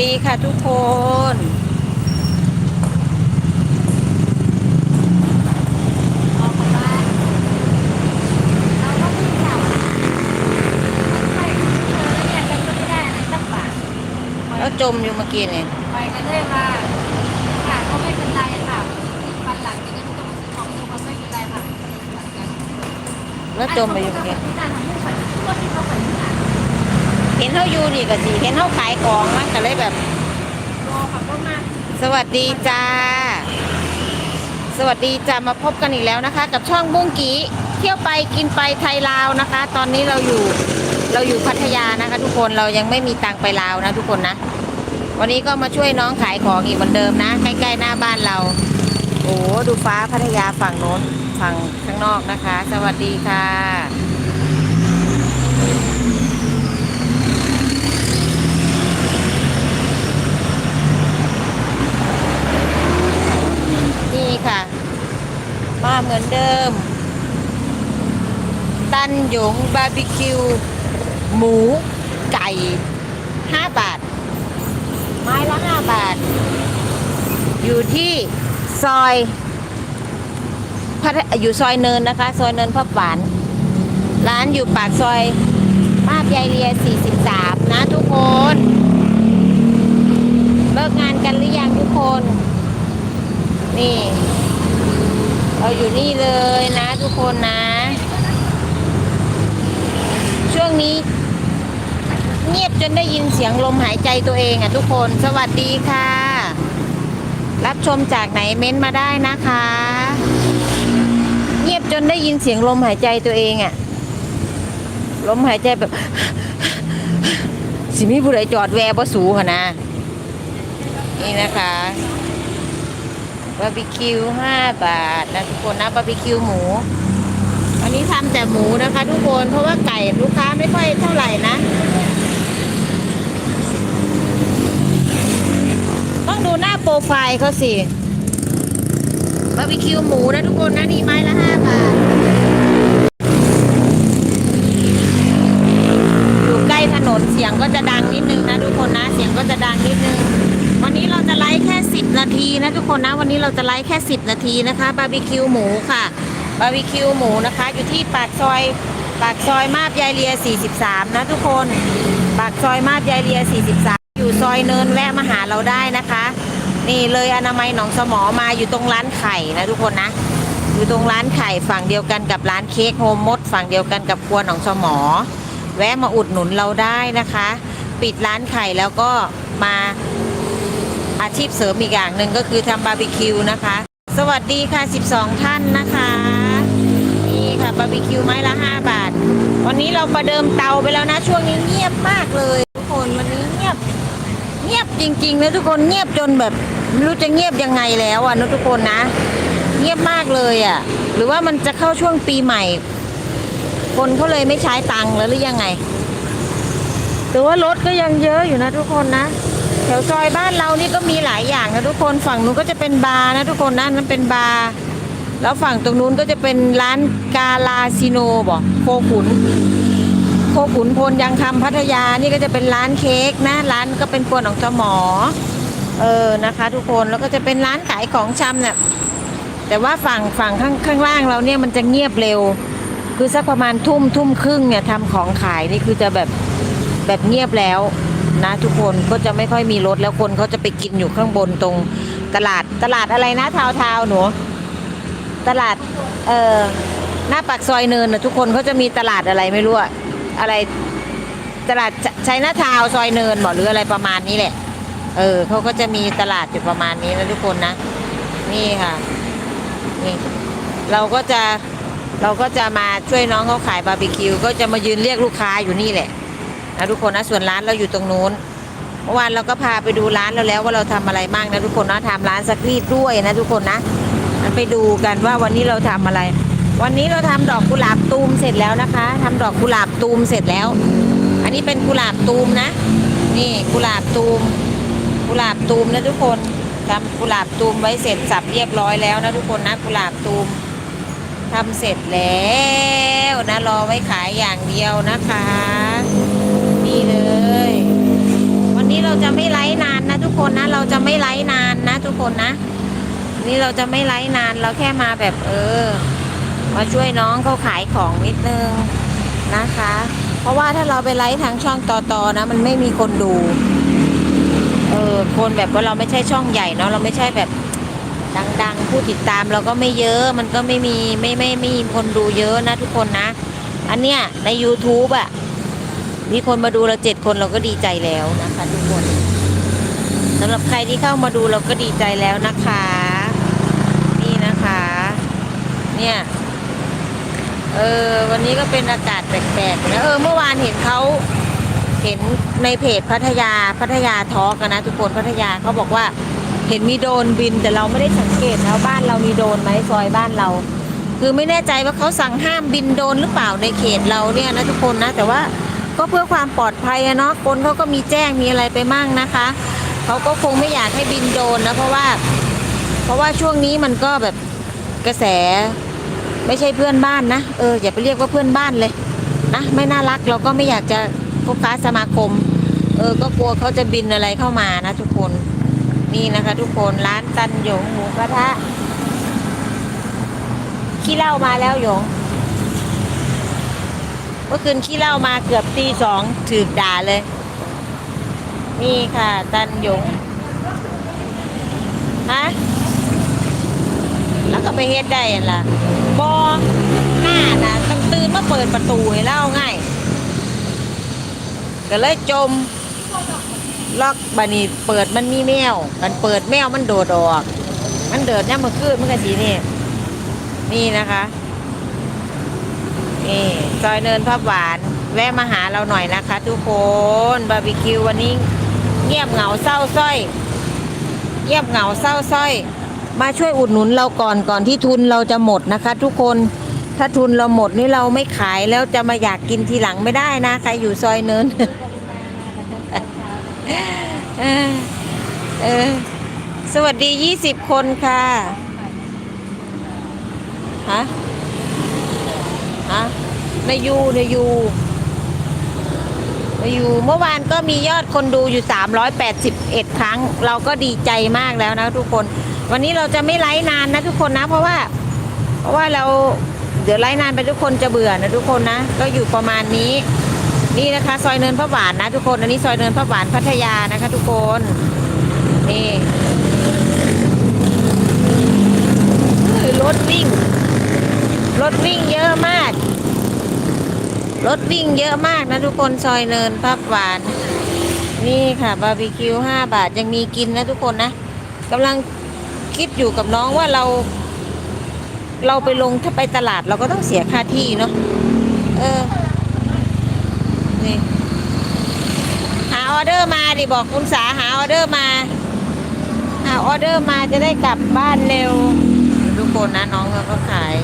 ดีค่ะทุกคนออกมาบ้านเราก็ไม่จับไปเธอเนี่ยกันก็ไม่ได้อะไรสักบาทแล้วจมอยู่เมื่อกี้เนี่ยไปกันเลยค่ะค่ะก็ไม่เป็นไรค่ะวันหลังจะได้ไม่ต้องมาซื้อของดูมันไม่เป็นไรค่ะแล้วจมไปอยู่เมื่อกี้ เห็นเขาอยู่นี่ก็สิเห็นเขาขายของมันก็เลยแบบสวัสดีจ้า สวัสดีจ้ามาพบกันอีกแล้วนะคะ กับช่องบุ้งกีเที่ยวไปกินไปไทยลาวนะคะ ตอนนี้เราอยู่เราอยู่พัทยานะคะ ทุกคนเรายังไม่มีตังไปลาวนะ ทุกคนนะ วันนี้ก็มาช่วยน้องขายของอีกเหมือนเดิมนะ ใกล้ๆหน้าบ้านเรา โอ้ดูฟ้าพัทยาฝั่งโน้นฝั่งข้างนอกนะคะ สวัสดีค่ะ ค่ะ มาเหมือนเดิม ตันหยงบาร์บีคิว หมูไก่ 5 บาท ไม้ละ 5 บาท อยู่ที่ซอยอยู่ซอยเนินนะคะ ซอยเนินพับหวาน ร้านอยู่ปากซอยมาบยายเรีย 43 นะทุกคน เลิกงานกันหรือยังทุกคน นี่ เราอยู่นี่เลยนะทุกคนนะ ช่วงนี้ เงียบจนได้ยินเสียงลมหายใจตัวเองอะทุกคนสวัสดีค่ะ รับชมจากไหนเม้นต์มาได้นะคะ เงียบจนได้ยินเสียงลมหายใจตัวเองอะลมหายใจแบบ สิมีผู้ใดจอดแวร์บ่สูค่ะนะ นี่นะคะ บาร์บีคิวห้าบาทนะทุกคนนะบาร์บีคิวหมูอันนี้ทำแต่หมูนะคะ ทุกคนเพราะว่าไก่ลูกค้าไม่ค่อยเท่าไหร่นะ ต้องดูหน้าโปรไฟล์เขาสิบาร์บีคิวหมูนะทุกคนนะนี่ไม้ละห้าบาทอยู่ใกล้ถนนเสียงก็จะดังนิดนึงนะทุกคนนะ เสียงก็จะดังนิดนึง วันนี้เราจะไลฟ์แค่ 10 นา ทีนะทุกคนนะวันนี้เราจะไลฟ์แค่ 10 นาทีนะคะบาร์บีคิวหมูค่ะบาร์บีคิวหมูนะคะ อยู่ที่ปากซอยปากซอยมาบยายเรีย 43 นะทุกคน ปากซอยมาบยายเรีย 43 อยู่ซอยเนินแวะมาหาเราได้นะคะ นี่เลยอนามัยหนองสมอมาอยู่ตรงร้านไข่นะทุกคนนะ อยู่ตรงร้านไข่ฝั่งเดียวกันกับร้านเค้กโฮมมด ฝั่งเดียวกันกับครัวหนองสมอ แวะมาอุดหนุนเราได้นะคะ ปิดร้านไข่แล้วก็มา อาชีพเสริมอีกอย่างหนึ่งก็คือทำบาร์บีคิวนะคะ สวัสดีค่ะ 12 ท่านนะคะ นี่ค่ะบาร์บีคิวไม้ละ 5 บาท วันนี้เราประเดิมเตาไปแล้วนะ ช่วงนี้เงียบมากเลย ทุกคนวันนี้เงียบ เงียบจริงๆนะทุกคนเงียบจนแบบไม่รู้จะเงียบยังไงแล้วอะนะทุกคนนะ เงียบมากเลยอะ หรือว่ามันจะเข้าช่วงปีใหม่ คนเขาเลยไม่ใช้ตังค์แล้วหรือยังไง แต่ว่ารถก็ยังเยอะอยู่นะทุกคนนะ ถวซอยบ้านเรานี่ก็มีหลายอย่างนะทุกคนฝั่งนู้นก็จะเป็นบาร์นะทุกคนนะนั่นเป็นบาร์แล้วฝั่งตรงนู้นก็จะเป็นร้านกาลาซิโนบอกโคขุนโคขุนพลยังคำพัทยานี่ก็จะเป็นร้านเค้กนะร้านก็เป็นครัวหนองสมอเออนะคะ ทุกคนแล้วก็จะเป็นร้านขายของชำเนี่ยแต่ว่าฝั่งฝั่งข้างข้างล่างเราเนี่ยมันจะเงียบเร็ว คือสักประมาณทุ่มทุ่มครึ่งเนี่ยทำของขายนี่คือจะแบบแบบเงียบแล้ว นะทุกคนก็จะไม่ค่อยมีรถแล้วคนเขาจะไปกินอยู่ข้างบนตรงตลาดตลาดอะไรนะทาวทาวหนูตลาดเออหน้าปากซอยเนินนะทุกคนเขาจะมีตลาดอะไรไม่รู้อะอะไรตลาดช้หน้าทาวซอยเนินบอกหรืออะไรประมาณนี้แหละ เออเขาก็จะมีตลาดอยู่ประมาณนี้นะทุกคนนะ นี่ค่ะนี่เราก็จะเราก็จะมาช่วยน้องเขาขายบาร์บีคิว ก็จะมายืนเรียกลูกค้าอยู่นี่แหละ นะทุกคนนะส่วนร้านเราอยู่ตรงนู้นเมื่อวานเราก็พาไปดูร้านเราแล้วว่าเราทำอะไรบ้างนะทุกคนนะทำร้านสกรีดด้วยนะทุกคนนะมันไปดูกันว่าวันนี้เราทำอะไร วันนี้เราทำดอกกุหลาบตูมเสร็จแล้วนะคะทำดอกกุหลาบตูมเสร็จแล้ว อันนี้เป็นกุหลาบตูมนะ นี่กุหลาบตูม กุหลาบตูมนะทุกคนทำกุหลาบตูมไว้เสร็จสับเรียบร้อยแล้วนะทุกคนนะกุหลาบตูมทำเสร็จแล้วนะรอไว้ขายอย่างเดียวนะคะ นี่เลย วัน นี้เราจะไม่ไลฟ์นานนะ ทุกคนนะ เราจะไม่ไลฟ์นานนะ ทุกคนนะ นี่เราจะไม่ไลฟ์นานเราแค่มาแบบเออ มาช่วยน้องเขาขายของนิดนึงนะคะ เพราะว่าถ้าเราไปไลฟ์ทางช่องต่อๆนะ มันไม่มีคนดู เออคนแบบว่าเราไม่ใช่ช่องใหญ่เนาะเราไม่ใช่แบบดังๆ ผู้ติดตามเราก็ไม่เยอะมันก็ไม่มีไม่ไม่ไม่มีคนดูเยอะนะทุกคนนะ อันเนี้ยใน YouTube อะ มีคนมาดูเราเจ็ดคนเราก็ดีใจแล้วนะคะทุกคนสำหรับใครที่เข้ามาดูเราก็ดีใจแล้วนะคะ นี่นะคะ เนี่ยเออวันนี้ก็เป็นอากาศแปลกๆนะเออเมื่อวานเห็นเขาเห็นในเพจพัทยาพัทยาทอกนะทุกคนพัทยาเขาบอกว่า เห็นมีโดนบินแต่เราไม่ได้สังเกตนะว่าบ้านเรามีโดนไหมซอยบ้านเรา คือไม่แน่ใจว่าเขาสั่งห้ามบินโดนหรือเปล่าในเขตเราเนี่ยนะทุกคนนะแต่ว่า ก็เพื่อความปลอดภัยอะเนาะคนเขาก็มีแจ้งมีอะไรไปมั่งนะคะเขาก็คงไม่อยากให้บินโดนนะเพราะว่า เพราะว่าช่วงนี้มันก็แบบกระแส ไม่ใช่เพื่อนบ้านนะเอออย่าไปเรียกว่าเพื่อนบ้านเลยนะไม่น่ารักเราก็ไม่อยากจะพบค้าสมาคม เออก็กลัวเขาจะบินอะไรเข้ามานะทุกคนนี่นะคะ ทุกคนร้านตันหยงหมูกระทะขี้เหล้ามาแล้วหยง เมื่อคืนขี้เหล้ามาเกือบตีสองถือด่าเลย นี่ค่ะ ตันหยงฮะแล้วก็ไปเฮ็ดได้ล่ะบอหน้าน่ะต้องตื่นมาเปิดประตูให้เล่าง่ายก็เลยจมล็อกบานีเปิดมันมีแมวมันเปิดแมวมันโดดออก มันเดิดเนี่ยมันขึ้นมันก็สีนี่นี่นะคะ นี่ซอยเนินพับหวาน แวะมาหาเราหน่อยนะคะ ทุกคนบาร์บีคิววันนี้เงียบเหงาเศร้าส้อย เงียบเหงาเศร้าส้อย มาช่วยอุดหนุนเราก่อนก่อนที่ทุนเราจะหมดนะคะ ทุกคนถ้าทุนเราหมดนี่เราไม่ขายแล้วจะมาอยากกินทีหลังไม่ได้นะใครอยู่ซอยเนินเออสวัสดียี่สิบคนค่ะฮะ ฮะในยูในยูในยูเมื่อวานก็มียอดคนดูอยู่ 381 ครั้ง เราก็ดีใจมากแล้วนะทุกคน วันนี้เราจะไม่ไลฟ์นานนะทุกคนนะ เพราะว่า เพราะว่าเราเดี๋ยวไลฟ์นานไปทุกคนจะเบื่อนะทุกคนนะ ก็อยู่ประมาณนี้ นี่นะคะ ซอยเนินพระหวานนะทุกคนอันนี้ซอยเนินพระหวานพัทยานะคะ ทุกคนนี่รถวิ่ง รถวิ่งเยอะมาก รถวิ่งเยอะมากนะทุกคนซอยเนินพระหวาน นี่ค่ะบาร์บีคิวห้าบาทยังมีกินนะทุกคนนะกำลังคิดอยู่กับน้องว่าเรา เราไปลงถ้าไปตลาดเราก็ต้องเสียค่าที่เนาะเออนี่หาออเดอร์มาดิบอกคุณสาหาออเดอร์มาหาออเดอร์มาจะได้กลับบ้านเร็วทุกคนนะน้องเขาก็ขาย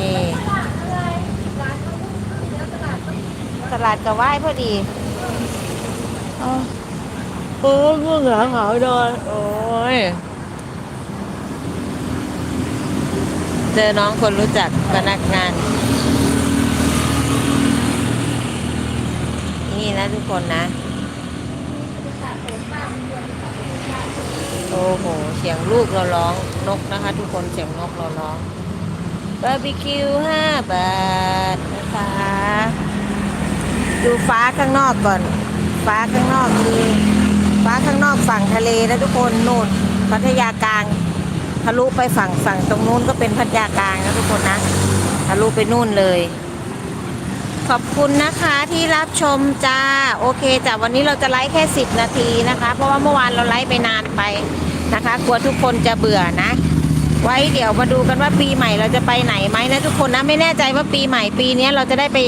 นี่ตลาดกระว่ายพอดีอ๋อโอ้ยมึงเหรอขาวดอนโอ้ย เจอน้องคนรู้จักพนักงาน นี่นะทุกคนนะ โอ้โห เสียงลูกเราร้องนกนะคะ ทุกคนเสียงนกเราร้อง บาร์บีคิวห้าบาทนะคะดูฟ้าข้างนอกก่อน ฟ้าข้างนอกคือฟ้าข้างนอกฝั่งทะเลนะทุกคนนู่นพัทยากลางทะลุไปฝั่งฝั่งตรงนู้นก็เป็นพัทยากลางนะทุกคนนะทะลุไปนู่นเลย ขอบคุณนะคะที่รับชมจ้าโอเคจ้ะวันนี้เราจะไลฟ์แค่ 10 นาทีนะคะ เพราะว่าเมื่อวานเราไลฟ์ไปนานไปนะคะ กลัวทุกคนจะเบื่อนะ ไว้เดี๋ยวมาดูกันว่าปีใหม่เราจะไปไหนไหมนะทุกคนนะไม่แน่ใจว่าปีใหม่ปีนี้เราจะได้ไป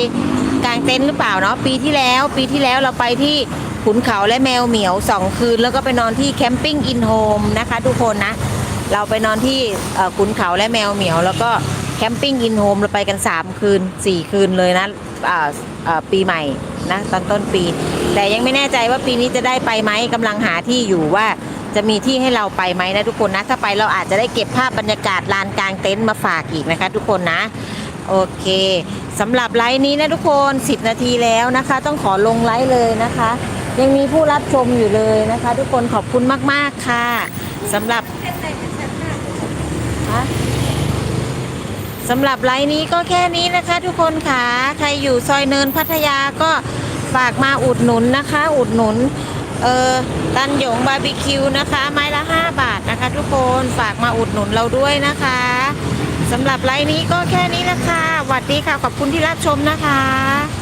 กางเต็นท์หรือเปล่าเนาะปีที่แล้ว ปีที่แล้วเราไปที่ขุนเขาและแมวเหมียวสองคืน แล้วก็ไปนอนที่แคมปิ้งอินโฮมนะคะทุกคนนะ เราไปนอนที่ขุนเขาและแมวเหมียว แล้วก็แคมปิ้งอินโฮมเราไปกัน 3 คืน 4 คืนเลยนะปีใหม่นะตอนต้นปี แต่ยังไม่แน่ใจว่าปีนี้จะได้ไปไหมกำลังหาที่อยู่ว่า จะมีที่ให้เราไปไหมนะทุกคนนะ ถ้าไปเราอาจจะได้เก็บภาพบรรยากาศลานกลางเต็นท์มาฝากอีกนะคะ ทุกคนนะ โอเคสำหรับไลฟ์นี้นะทุกคน 10 นาทีแล้วนะคะ ต้องขอลงไลฟ์เลยนะคะ ยังมีผู้รับชมอยู่เลยนะคะ ทุกคนขอบคุณมาก ๆ ค่ะสำหรับสำหรับไลฟ์นี้ก็แค่นี้นะคะ ทุกคนค่ะ ใครอยู่ซอยเนินพัทยาก็ฝากมาอุดหนุนนะคะ อุดหนุน เออ ตันหยงบาร์บีคิวนะคะ ไม้ละ 5 บาทนะคะ ทุกคนฝากมาอุดหนุนเราด้วยนะคะสำหรับไลน์นี้ก็แค่นี้ละค่ะสวัสดีค่ะ ขอบคุณที่รับชมนะคะ